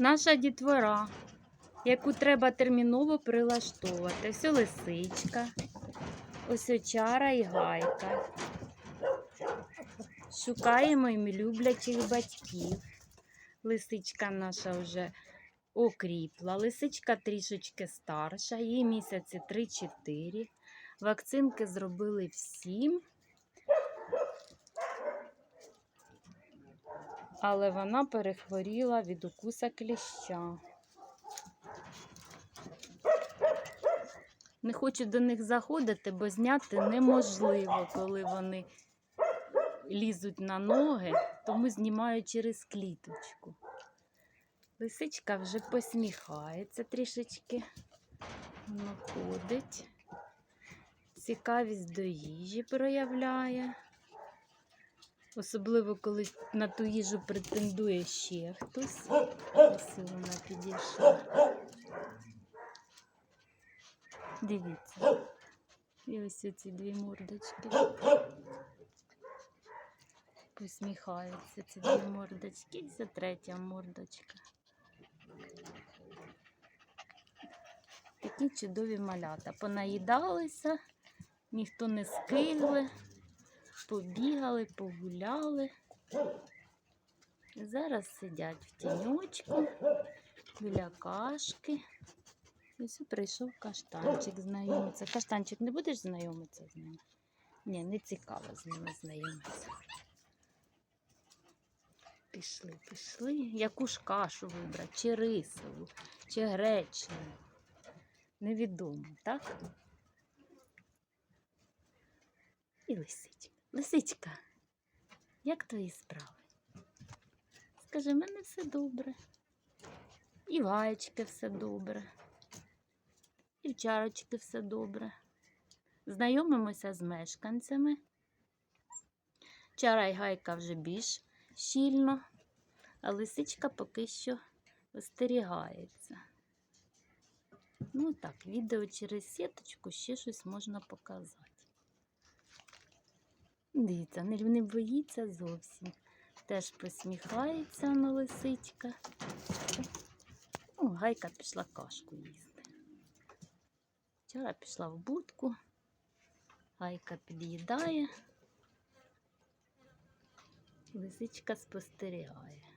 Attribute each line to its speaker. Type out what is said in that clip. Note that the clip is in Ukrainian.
Speaker 1: наша дітвора, яку треба терміново прилаштовувати. Ось лисичка, ось очара і гайка. Шукаємо їм люблячих батьків. Лисичка наша вже окріпла. Лисичка трішечки старша, їй місяці 3-4. Вакцинки зробили всім. Але вона перехворіла від укуса кліща. Не хочу до них заходити, бо зняти неможливо, коли вони лізуть на ноги, тому знімаю через кліточку. Лисичка вже посміхається трішечки. Вона ходить. Цікавість до їжі проявляє. Особливо, коли на ту їжу претендує ще хтось. Ось вона підійшла. Дивіться. І ось ці дві мордочки. Посміхаються ці дві мордочки. І це третя мордочка. Такі чудові малята. Понаїдалися, ніхто не скигли, побігали, погуляли. Зараз сидять в тіньочку, біля кашки. Ось прийшов каштанчик знайомиться. Каштанчик, не будеш знайомитися з ними? Ні, не цікаво з ними знайомитися. Пішли, пішли. Яку ж кашу вибрати? Чи рисову, чи гречневу? Невідомо, так? І лисичка. Лисичка, як твої справи? Скажи, в мене все добре. І в гаєчки все добре. І в чарочки все добре. Знайомимося з мешканцями. Чара й гайка вже більш щільно, а лисичка поки що остерігається. Ну так, відео через сіточку ще щось можна показати. Дивіться, не, боїться зовсім. Теж посміхається на лисичка. О, гайка пішла кашку їсти. Вчора пішла в будку, гайка під'їдає, лисичка спостерігає.